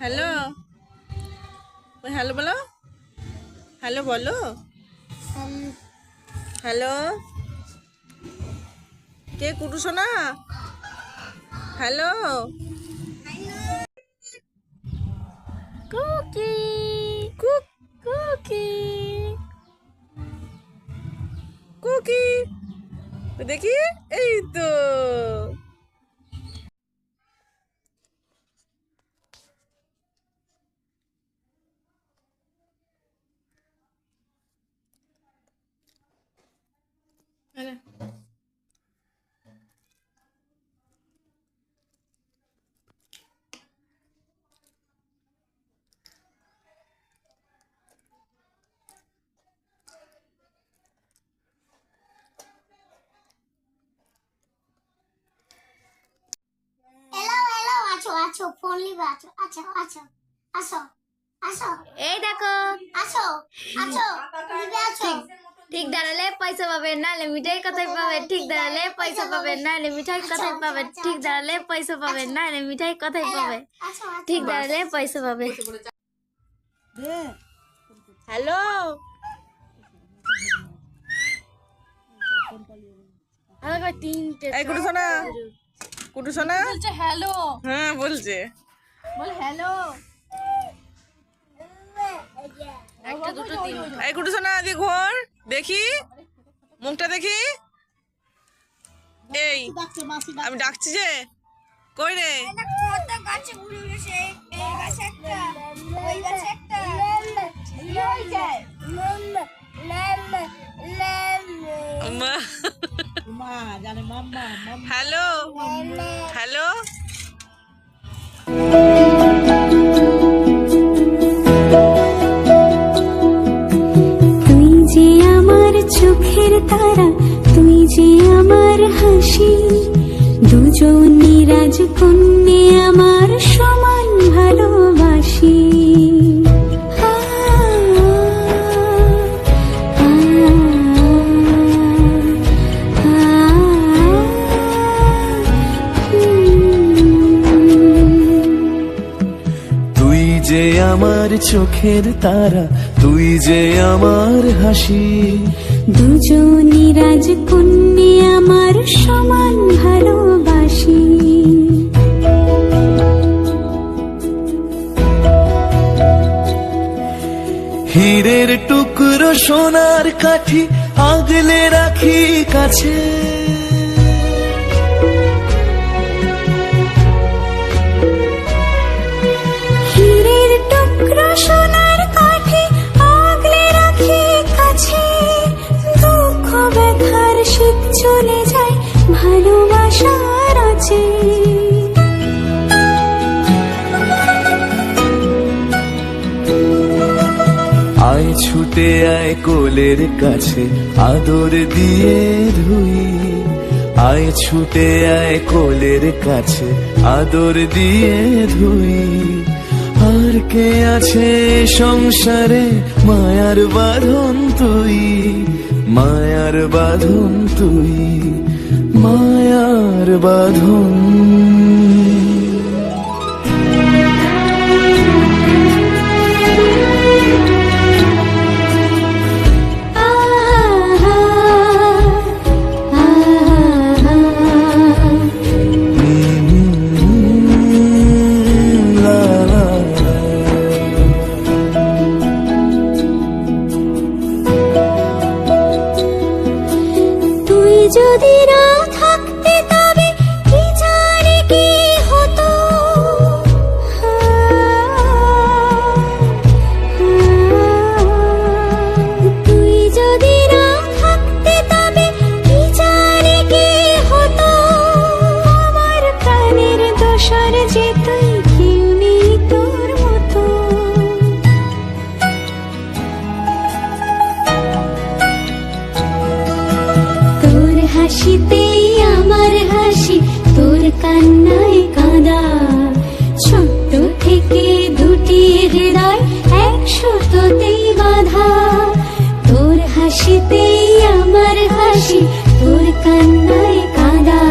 Hello? ওই hello বলো। Hello বলো। হ্যালো? কে কুটু সোনা? হ্যালো? কুকি কুক কুকি। কুকি। দেখি এই তো। আছো? আছো ফোন লিবে আছো আছো। আছো। আসো আসো এই দেখো। আসো আছো? লিবে আছো? ঠিক দাঁড়ালে পয়সা পাবে নাহলে মিঠাই কোথায় পাবে ঠিক দাঁড়ালে পয়সা পাবে নাহলে মিঠাই কোথায় পাবে ঠিক দাঁড়ালে পয়সা পাবে নাহলে মিঠাই কোথায় পাবে। ঠিক দাঁড়ালে পয়সা পাবে। হ্যালো। তিনটে কুটু সোনা? বলছে হ্যালো। হ্যাঁ বলছে। বল হ্যালো। একটা দুটো তিনটে এই কুটু সোনা দিয়ে ঘোর দেখি। মুখটা দেখি। এই আমি ডাকছি যে কই রে? গাছে হ্যালো? হ্যালো? তুই যে আমার চোখের তারা তুই যে আমার হাসি দুজন নিরাজ কন্যা আমার আমার চোখের তারা তুই যে আমার হাসি। দুজনে রাজকন্যে আমার সমান ভালোবাসি। হীরের টুকরো সোনার কাঠি আগলে রাখি কাছে। চলে যায় ভালোবাসার আছে। আয় ছুটে আয় কোলের কাছে, আদর দিয়ে ধুই। আয় ছুটে আয় কোলের কাছে, আদর দিয়ে ধুই। আর কে আছে সংসারে মায়ার বাঁধন তুই? মায়ার বাঁধন তুই মায়ার বাঁধন। হাসি, তোর কান্নায় কাঁদা। ছোট্ট থেকে দুটি হৃদয় একসাথেই বাঁধা। তোর হাসিতেই আমার হাসি, তোর কান্নায় কাঁদা।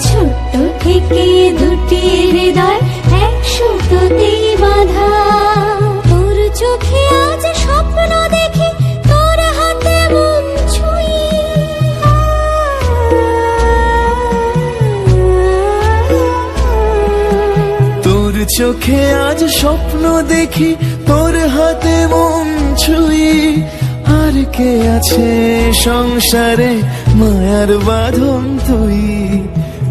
ছোট্ট থেকে দুটি হৃদয় এক সুতোতেই বাধা। তোর চোখে আজ স্বপ্ন চোখে আজ স্বপ্ন দেখি, তোর হাতে মন ছুঁই। আর কে আছে সংসারে মায়ার বাঁধন তুই?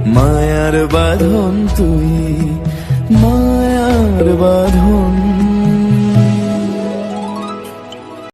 মায়ার বাঁধন তুই, মায়ার বাঁধন